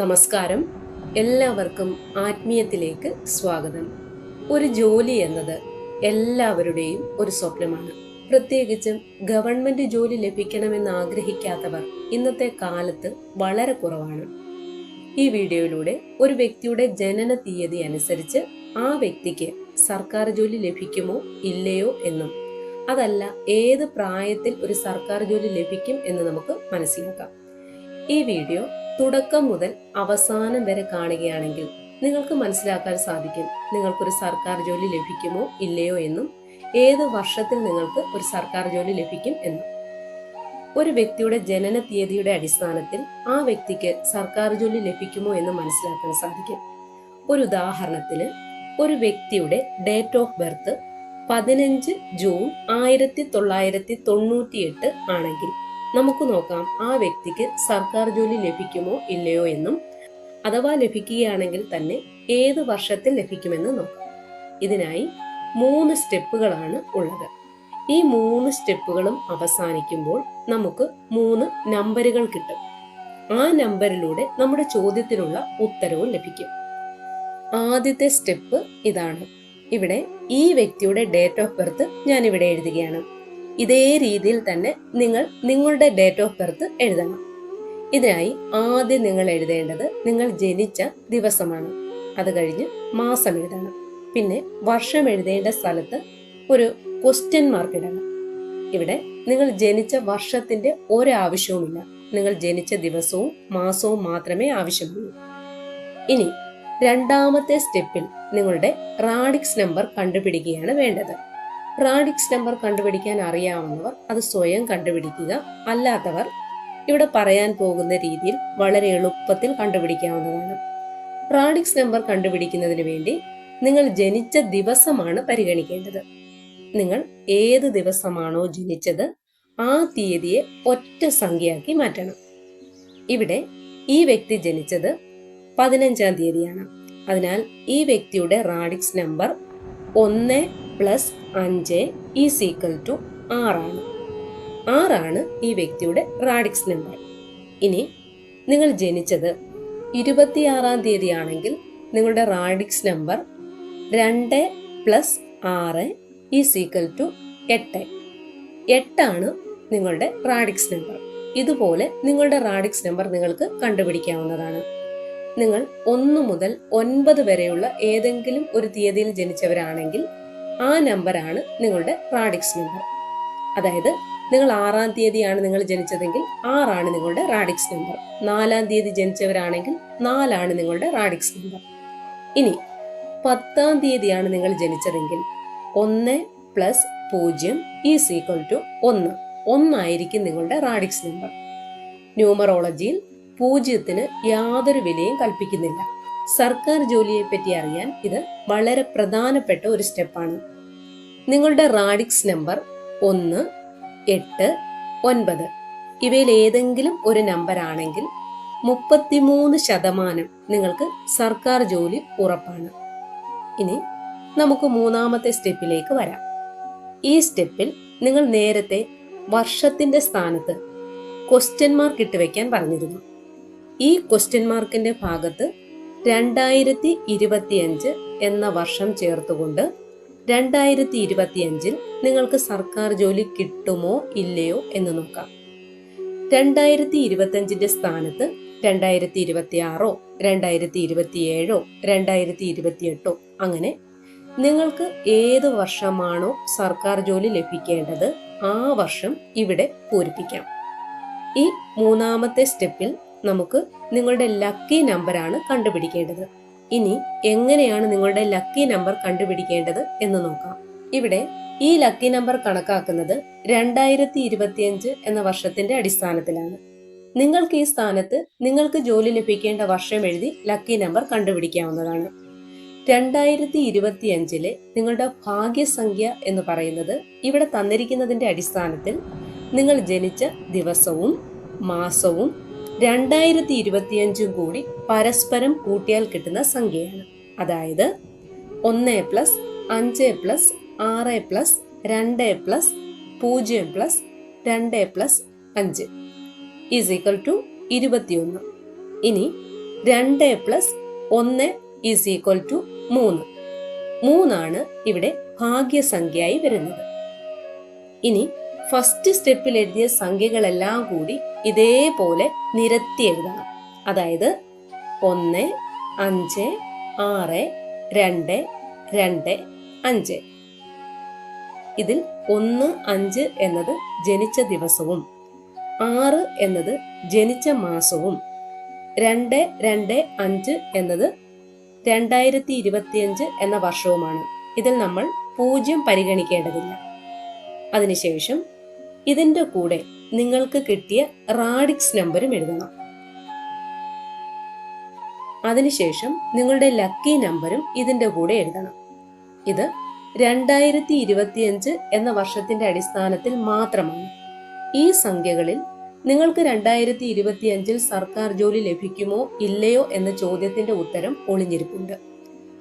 നമസ്കാരം. എല്ലാവർക്കും ആത്മീയത്തിലേക്ക് സ്വാഗതം. ഒരു ജോലി എന്നത് എല്ലാവരുടെയും ഒരു സ്വപ്നമാണ്. പ്രത്യേകിച്ചും ഗവൺമെന്റ് ജോലി ലഭിക്കണമെന്ന് ആഗ്രഹിക്കാത്തവർ ഇന്നത്തെ കാലത്ത് വളരെ കുറവാണ്. ഈ വീഡിയോയിലൂടെ ഒരു വ്യക്തിയുടെ ജനന തീയതി അനുസരിച്ച് ആ വ്യക്തിക്ക് സർക്കാർ ജോലി ലഭിക്കുമോ ഇല്ലയോ എന്നും അതല്ല ഏത് പ്രായത്തിൽ ഒരു സർക്കാർ ജോലി ലഭിക്കും എന്ന് നമുക്ക് മനസ്സിലാക്കാം. ഈ വീഡിയോ തുടക്കം മുതൽ അവസാനം വരെ കാണുകയാണെങ്കിൽ നിങ്ങൾക്ക് മനസ്സിലാക്കാൻ സാധിക്കും നിങ്ങൾക്കൊരു സർക്കാർ ജോലി ലഭിക്കുമോ ഇല്ലയോ എന്നും ഏത് വർഷത്തിൽ നിങ്ങൾക്ക് ഒരു സർക്കാർ ജോലി ലഭിക്കും എന്നും. ഒരു വ്യക്തിയുടെ ജനന തീയതിയുടെ അടിസ്ഥാനത്തിൽ ആ വ്യക്തിക്ക് സർക്കാർ ജോലി ലഭിക്കുമോ എന്ന് മനസ്സിലാക്കാൻ സാധിക്കും. ഒരു ഉദാഹരണത്തിന് ഒരു വ്യക്തിയുടെ ഡേറ്റ് ഓഫ് ബർത്ത് പതിനഞ്ച് ജൂൺ ആയിരത്തി തൊള്ളായിരത്തി തൊണ്ണൂറ്റിയെട്ട് ആണെങ്കിൽ നമുക്ക് നോക്കാം ആ വ്യക്തിക്ക് സർക്കാർ ജോലി ലഭിക്കുമോ ഇല്ലയോ എന്നും അഥവാ ലഭിക്കുകയാണെങ്കിൽ തന്നെ ഏത് വർഷത്തിൽ ലഭിക്കുമെന്ന് നോക്കാം. ഇതിനായി മൂന്ന് സ്റ്റെപ്പുകളാണ് ഉള്ളത്. ഈ മൂന്ന് സ്റ്റെപ്പുകളും അവസാനിക്കുമ്പോൾ നമുക്ക് മൂന്ന് നമ്പറുകൾ കിട്ടും. ആ നമ്പറിലൂടെ നമ്മുടെ ചോദ്യത്തിനുള്ള ഉത്തരവും ലഭിക്കും. ആദ്യത്തെ സ്റ്റെപ്പ് ഇതാണ്. ഇവിടെ ഈ വ്യക്തിയുടെ ഡേറ്റ് ഓഫ് ബർത്ത് ഞാൻ ഇവിടെ എഴുതുകയാണ്. ഇതേ രീതിയിൽ തന്നെ നിങ്ങൾ നിങ്ങളുടെ ഡേറ്റ് ഓഫ് ബർത്ത് എഴുതണം. ഇതിനായി ആദ്യം നിങ്ങൾ എഴുതേണ്ടത് നിങ്ങൾ ജനിച്ച ദിവസമാണ്. അത് കഴിഞ്ഞ് മാസം എഴുതണം. പിന്നെ വർഷം എഴുതേണ്ട സ്ഥലത്ത് ഒരു ക്വസ്റ്റ്യൻ മാർക്ക് ഇടണം. ഇവിടെ നിങ്ങൾ ജനിച്ച വർഷത്തിന്റെ ഒരാവശ്യവുമില്ല നിങ്ങൾ ജനിച്ച ദിവസവും മാസവും മാത്രമേ ആവശ്യമുള്ളൂ. ഇനി രണ്ടാമത്തെ സ്റ്റെപ്പിൽ നിങ്ങളുടെ റാഡിക്സ് നമ്പർ കണ്ടുപിടിക്കുകയാണ് വേണ്ടത്. റാഡിക്സ് നമ്പർ കണ്ടുപിടിക്കാൻ അറിയാവുന്നവർ അത് സ്വയം കണ്ടുപിടിക്കുക. അല്ലാത്തവർ ഇവിടെ പറയാൻ പോകുന്ന രീതിയിൽ വളരെ എളുപ്പത്തിൽ കണ്ടുപിടിക്കാവുന്നതാണ്. റാഡിക്സ് നമ്പർ കണ്ടുപിടിക്കുന്നതിന് വേണ്ടി നിങ്ങൾ ജനിച്ച ദിവസമാണ് പരിഗണിക്കേണ്ടത്. നിങ്ങൾ ഏത് ദിവസമാണോ ജനിച്ചത് ആ തീയതിയെ ഒറ്റ സംഖ്യയാക്കി മാറ്റണം. ഇവിടെ ഈ വ്യക്തി ജനിച്ചത് പതിനഞ്ചാം തീയതിയാണ്. അതിനാൽ ഈ വ്യക്തിയുടെ റാഡിക്സ് നമ്പർ ഒന്ന് പ്ലസ് അഞ്ച് ഈസ് ഈക്വൽ ടു ആറാണ്. ആറാണ് ഈ വ്യക്തിയുടെ റാഡിക്സ് നമ്പർ ഇനി നിങ്ങൾ ജനിച്ചത് ഇരുപത്തിയാറാം തീയതി ആണെങ്കിൽ നിങ്ങളുടെ റാഡിക്സ് നമ്പർ രണ്ട് പ്ലസ് ആറ് ഈസ് ഈക്വൽ ടു എട്ട്. എട്ടാണ് നിങ്ങളുടെ റാഡിക്സ് നമ്പർ ഇതുപോലെ നിങ്ങളുടെ റാഡിക്സ് നമ്പർ നിങ്ങൾക്ക് കണ്ടുപിടിക്കാവുന്നതാണ്. നിങ്ങൾ ഒന്ന് മുതൽ ഒൻപത് വരെയുള്ള ഏതെങ്കിലും ഒരു തീയതിയിൽ ജനിച്ചവരാണെങ്കിൽ ആ നമ്പറാണ് നിങ്ങളുടെ റാഡിക്സ് നമ്പർ. അതായത് നിങ്ങൾ ആറാം തീയതിയാണ് നിങ്ങൾ ജനിച്ചതെങ്കിൽ ആറാണ് നിങ്ങളുടെ റാഡിക്സ് നമ്പർ. നാലാം തീയതി ജനിച്ചവരാണെങ്കിൽ നാലാണ് നിങ്ങളുടെ റാഡിക്സ് നമ്പർ. ഇനി പത്താം തീയതിയാണ് നിങ്ങൾ ജനിച്ചതെങ്കിൽ ഒന്ന് പ്ലസ് പൂജ്യം ഈസ് ഈക്വൽ ടു ഒന്ന്. ഒന്നായിരിക്കും നിങ്ങളുടെ റാഡിക്സ് നമ്പർ. ന്യൂമറോളജിയിൽ പൂജ്യത്തിന് യാതൊരു വിലയും കൽപ്പിക്കുന്നില്ല. സർക്കാർ ജോലിയെ പറ്റി അറിയാൻ ഇത് വളരെ പ്രധാനപ്പെട്ട ഒരു സ്റ്റെപ്പാണ്. നിങ്ങളുടെ റാഡിക്സ് നമ്പർ ഒന്ന് എട്ട് ഒൻപത്. ഇവയിൽ ഏതെങ്കിലും ഒരു നമ്പർ ആണെങ്കിൽ മുപ്പത്തിമൂന്ന് ശതമാനം നിങ്ങൾക്ക് സർക്കാർ ജോലി ഉറപ്പാണ്. ഇനി നമുക്ക് മൂന്നാമത്തെ സ്റ്റെപ്പിലേക്ക് വരാം. ഈ സ്റ്റെപ്പിൽ നിങ്ങൾ നേരത്തെ വർഷത്തിന്റെ സ്ഥാനത്ത് ക്വസ്റ്റ്യൻ മാർക്ക് ഇട്ട് വെക്കാൻ പറഞ്ഞിരുന്നു. ഈ ക്വസ്റ്റ്യൻ മാർക്കിന്റെ ഭാഗത്ത് രണ്ടായിരത്തി ഇരുപത്തിയഞ്ച് എന്ന വർഷം ചേർത്തുകൊണ്ട് രണ്ടായിരത്തി ഇരുപത്തിയഞ്ചിൽ നിങ്ങൾക്ക് സർക്കാർ ജോലി കിട്ടുമോ ഇല്ലയോ എന്ന് നോക്കാം. രണ്ടായിരത്തി ഇരുപത്തിയഞ്ചിന്റെ സ്ഥാനത്ത് രണ്ടായിരത്തി ഇരുപത്തി ആറോ രണ്ടായിരത്തി ഇരുപത്തിയേഴോ രണ്ടായിരത്തി ഇരുപത്തിയെട്ടോ അങ്ങനെ നിങ്ങൾക്ക് ഏത് വർഷമാണോ സർക്കാർ ജോലി ലഭിക്കേണ്ടത് ആ വർഷം ഇവിടെ പൂരിപ്പിക്കാം. ഈ മൂന്നാമത്തെ സ്റ്റെപ്പിൽ നമുക്ക് നിങ്ങളുടെ ലക്കി നമ്പറാണ് കണ്ടുപിടിക്കേണ്ടത്. ഇനി എങ്ങനെയാണ് നിങ്ങളുടെ ലക്കി നമ്പർ കണ്ടുപിടിക്കേണ്ടത് എന്ന് നോക്കാം. ഇവിടെ ഈ ലക്കി നമ്പർ കണക്കാക്കുന്നത് രണ്ടായിരത്തി ഇരുപത്തിയഞ്ച് എന്ന വർഷത്തിന്റെ അടിസ്ഥാനത്തിലാണ്. നിങ്ങൾക്ക് ഈ സ്ഥാനത്ത് നിങ്ങൾക്ക് ജോലി ലഭിക്കേണ്ട വർഷം എഴുതി ലക്കി നമ്പർ കണ്ടുപിടിക്കാവുന്നതാണ്. രണ്ടായിരത്തി ഇരുപത്തിയഞ്ചിലെ നിങ്ങളുടെ ഭാഗ്യസംഖ്യ എന്ന് പറയുന്നത് ഇവിടെ തന്നിരിക്കുന്നതിന്റെ അടിസ്ഥാനത്തിൽ നിങ്ങൾ ജനിച്ച ദിവസവും മാസവും രണ്ടായിരത്തി ഇരുപത്തിയഞ്ചും കൂടി പരസ്പരം കൂട്ടിയാൽ കിട്ടുന്ന സംഖ്യയാണ്. അതായത് ഒന്ന് പ്ലസ് അഞ്ച് പ്ലസ് ആറ് പ്ലസ് രണ്ട് പ്ലസ് പൂജ്യം പ്ലസ് രണ്ട് പ്ലസ് അഞ്ച് ഈസ് ടു ഇരുപത്തിയൊന്ന്. ഇനി രണ്ട് പ്ലസ് ഒന്ന് ഈസ് ഈക്വൽ ടു മൂന്ന്. മൂന്നാണ് ഇവിടെ ഭാഗ്യസംഖ്യയായി വരുന്നത്. ഇനി ഫസ്റ്റ് സ്റ്റെപ്പിൽ എഴുതിയ സംഖ്യകളെല്ലാം കൂടി ഇതേപോലെ നിരത്തി എഴുതണം. അതായത് ഒന്ന് അഞ്ച് ആറ് രണ്ട് രണ്ട് അഞ്ച്. ഇതിൽ ഒന്ന് അഞ്ച് എന്നത് ജനിച്ച ദിവസവും ആറ് എന്നത് ജനിച്ച മാസവും രണ്ട് രണ്ട് അഞ്ച് എന്നത് രണ്ടായിരത്തി ഇരുപത്തിയഞ്ച് എന്ന വർഷവുമാണ്. ഇതിൽ നമ്മൾ പൂജ്യം പരിഗണിക്കേണ്ടതില്ല. അതിനുശേഷം ഇതിന്റെ കൂടെ നിങ്ങൾക്ക് കിട്ടിയ റാഡിക്സ് നമ്പറും എഴുതണം. അതിനുശേഷം നിങ്ങളുടെ ലക്കി നമ്പറും ഇതിന്റെ കൂടെ എഴുതണം. ഇത് രണ്ടായിരത്തി ഇരുപത്തിയഞ്ച് എന്ന വർഷത്തിന്റെ അടിസ്ഥാനത്തിൽ മാത്രമാണ്. ഈ സംഖ്യകളിൽ നിങ്ങൾക്ക് രണ്ടായിരത്തി ഇരുപത്തിയഞ്ചിൽ സർക്കാർ ജോലി ലഭിക്കുമോ ഇല്ലയോ എന്ന ചോദ്യത്തിന്റെ ഉത്തരം ഒളിഞ്ഞിരിപ്പുണ്ട്.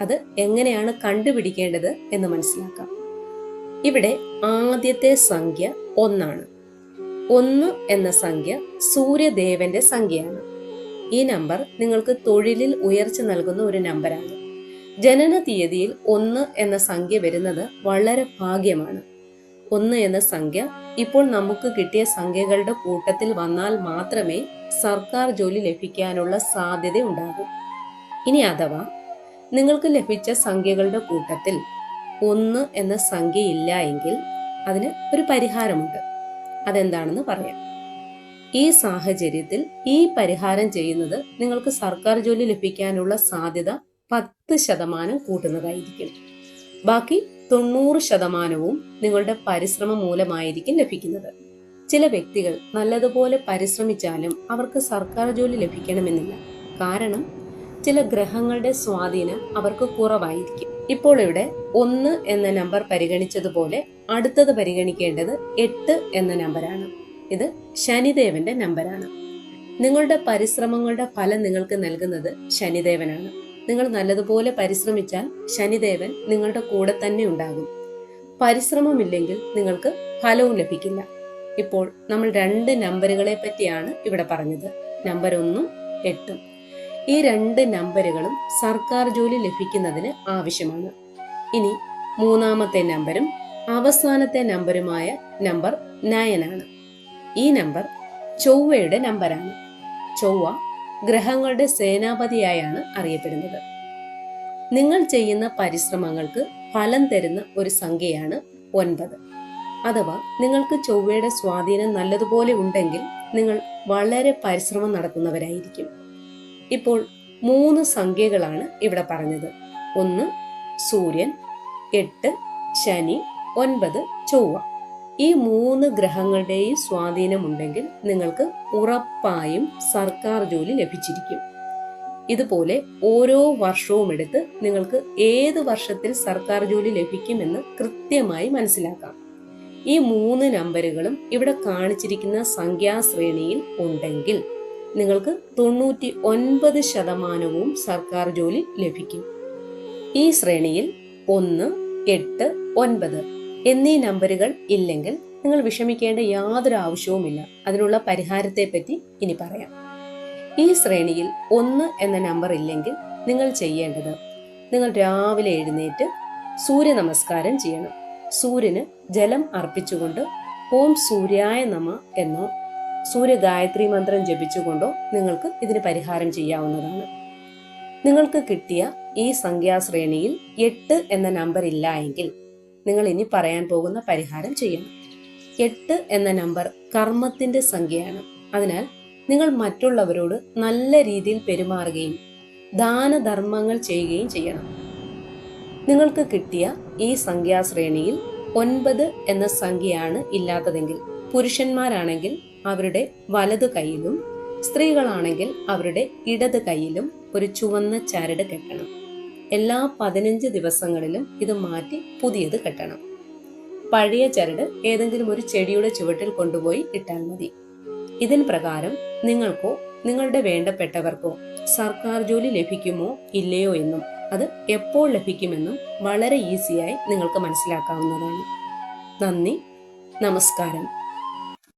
അത് എങ്ങനെയാണ് കണ്ടുപിടിക്കേണ്ടത് എന്ന് മനസ്സിലാക്കാം. ഇവിടെ ആദ്യത്തെ സംഖ്യ ഒന്നാണ്. ഒന്ന് എന്ന സംഖ്യ സൂര്യദേവന്റെ സംഖ്യയാണ്. ഈ നമ്പർ നിങ്ങൾക്ക് തൊഴിലിൽ ഉയർച്ച നൽകുന്ന ഒരു നമ്പറാണ്. ജനന തീയതിയിൽ ഒന്ന് എന്ന സംഖ്യ വരുന്നത് വളരെ ഭാഗ്യമാണ്. ഒന്ന് എന്ന സംഖ്യ ഇപ്പോൾ നമുക്ക് കിട്ടിയ സംഖ്യകളുടെ കൂട്ടത്തിൽ വന്നാൽ മാത്രമേ സർക്കാർ ജോലി ലഭിക്കാനുള്ള സാധ്യത ഉണ്ടാകൂ. ഇനി അഥവാ നിങ്ങൾക്ക് ലഭിച്ച സംഖ്യകളുടെ കൂട്ടത്തിൽ ഒന്ന് എന്ന സംഖ്യ ഇല്ല എങ്കിൽ അതിന് ഒരു പരിഹാരമുണ്ട്. അതെന്താണെന്ന് പറയാം. ഈ സാഹചര്യത്തിൽ ഈ പരിഹാരം ചെയ്യുന്നത് നിങ്ങൾക്ക് സർക്കാർ ജോലി ലഭിക്കാനുള്ള സാധ്യത പത്ത് ശതമാനം കൂട്ടുന്നതായിരിക്കും. ബാക്കി തൊണ്ണൂറ് ശതമാനവും നിങ്ങളുടെ പരിശ്രമം മൂലമായിരിക്കും ലഭിക്കുന്നത്. ചില വ്യക്തികൾ നല്ലതുപോലെ പരിശ്രമിച്ചാലും അവർക്ക് സർക്കാർ ജോലി ലഭിക്കണമെന്നില്ല. കാരണം ചില ഗ്രഹങ്ങളുടെ സ്വാധീനം അവർക്ക് കുറവായിരിക്കും. ഇപ്പോൾ ഇവിടെ ഒന്ന് എന്ന നമ്പർ പരിഗണിച്ചതുപോലെ അടുത്തത് പരിഗണിക്കേണ്ടത് എട്ട് എന്ന നമ്പറാണ്. ഇത് ശനിദേവന്റെ നമ്പറാണ്. നിങ്ങളുടെ പരിശ്രമങ്ങളുടെ ഫലം നിങ്ങൾക്ക് നൽകുന്നത് ശനിദേവനാണ്. നിങ്ങൾ നല്ലതുപോലെ പരിശ്രമിച്ചാൽ ശനിദേവൻ നിങ്ങളുടെ കൂടെ തന്നെ ഉണ്ടാകും. പരിശ്രമമില്ലെങ്കിൽ നിങ്ങൾക്ക് ഫലവും ലഭിക്കില്ല. ഇപ്പോൾ നമ്മൾ രണ്ട് നമ്പറുകളെ പറ്റിയാണ് ഇവിടെ പറഞ്ഞത്. നമ്പർ ഒന്നും എട്ടും. ഈ രണ്ട് നമ്പറുകളും സർക്കാർ ജോലി ലഭിക്കുന്നതിന് ആവശ്യമാണ്. ഇനി മൂന്നാമത്തെ നമ്പരും അവസാനത്തെ നമ്പറുമായ നമ്പർ നയനാണ് ഈ നമ്പർ ചൊവ്വയുടെ നമ്പറാണ് ചൊവ്വ ഗ്രഹങ്ങളുടെ സേനാപതിയായാണ് അറിയപ്പെടുന്നത്. നിങ്ങൾ ചെയ്യുന്ന പരിശ്രമങ്ങൾക്ക് ഫലം തരുന്ന ഒരു സംഖ്യയാണ് ഒൻപത്. അഥവാ നിങ്ങൾക്ക് ചൊവ്വയുടെ സ്വാധീനം നല്ലതുപോലെ ഉണ്ടെങ്കിൽ നിങ്ങൾ വളരെ പരിശ്രമം നടത്തുന്നവരായിരിക്കും ഇപ്പോൾ മൂന്ന് സംഖ്യകളാണ് ഇവിടെ പറഞ്ഞത്. ഒന്ന് സൂര്യൻ. എട്ട് ശനി. ഒൻപത് ചൊവ്വ. ഈ മൂന്ന് ഗ്രഹങ്ങളുടെയും സ്വാധീനമുണ്ടെങ്കിൽ നിങ്ങൾക്ക് ഉറപ്പായും സർക്കാർ ജോലി ലഭിച്ചിരിക്കും. ഇതുപോലെ ഓരോ വർഷവും എടുത്ത് നിങ്ങൾക്ക് ഏത് വർഷത്തിൽ സർക്കാർ ജോലി ലഭിക്കുമെന്ന് കൃത്യമായി മനസ്സിലാക്കാം. ഈ മൂന്ന് നമ്പറുകളും ഇവിടെ കാണിച്ചിരിക്കുന്ന സംഖ്യാശ്രേണിയിൽ ഉണ്ടെങ്കിൽ നിങ്ങൾക്ക് തൊണ്ണൂറ്റി ഒൻപത് ശതമാനവും സർക്കാർ ജോലി ലഭിക്കും. ഈ ശ്രേണിയിൽ ഒന്ന് എട്ട് ഒൻപത് എന്നീ നമ്പറുകൾ ഇല്ലെങ്കിൽ നിങ്ങൾ വിഷമിക്കേണ്ട യാതൊരു ആവശ്യവുമില്ല. അതിനുള്ള പരിഹാരത്തെ പറ്റി ഇനി പറയാം. ഈ ശ്രേണിയിൽ ഒന്ന് എന്ന നമ്പർ ഇല്ലെങ്കിൽ നിങ്ങൾ ചെയ്യേണ്ടത് നിങ്ങൾ രാവിലെ എഴുന്നേറ്റ് സൂര്യ നമസ്കാരം ചെയ്യണം. സൂര്യന് ജലം അർപ്പിച്ചുകൊണ്ട് ഓം സൂര്യായ നമ എന്നോ സൂര്യ ഗായത്രി മന്ത്രം ജപിച്ചുകൊണ്ടോ നിങ്ങൾക്ക് ഇതിന് പരിഹാരം ചെയ്യാവുന്നതാണ്. നിങ്ങൾക്ക് കിട്ടിയ ഈ സംഖ്യാശ്രേണിയിൽ എട്ട് എന്ന നമ്പർ ഇല്ല എങ്കിൽ നിങ്ങൾ ഇനി പറയാൻ പോകുന്ന പരിഹാരം ചെയ്യണം എട്ട് എന്ന നമ്പർ കർമ്മത്തിന്റെ സംഖ്യയാണ്. അതിനാൽ നിങ്ങൾ മറ്റുള്ളവരോട് നല്ല രീതിയിൽ പെരുമാറുകയും ദാനധർമ്മങ്ങൾ ചെയ്യുകയും ചെയ്യണം. നിങ്ങൾക്ക് കിട്ടിയ ഈ സംഖ്യാശ്രേണിയിൽ ഒൻപത് എന്ന സംഖ്യയാണ് ഇല്ലാത്തതെങ്കിൽ പുരുഷന്മാരാണെങ്കിൽ അവരുടെ വലതു കൈയിലും സ്ത്രീകളാണെങ്കിൽ അവരുടെ ഇടത് കൈയിലും ഒരു ചുവന്ന ചരട് കെട്ടണം. എല്ലാ പതിനഞ്ച് ദിവസങ്ങളിലും ഇത് മാറ്റി പുതിയത് കെട്ടണം. പഴയ ചരട് ഏതെങ്കിലും ഒരു ചെടിയുടെ ചുവട്ടിൽ കൊണ്ടുപോയി ഇട്ടാൽ മതി. ഇതിൻ പ്രകാരം നിങ്ങൾക്കോ നിങ്ങളുടെ വേണ്ടപ്പെട്ടവർക്കോ സർക്കാർ ജോലി ലഭിക്കുമോ ഇല്ലയോ എന്നും അത് എപ്പോൾ ലഭിക്കുമെന്നും വളരെ ഈസിയായി നിങ്ങൾക്ക് മനസ്സിലാക്കാവുന്നതാണ്. നന്ദി. നമസ്കാരം.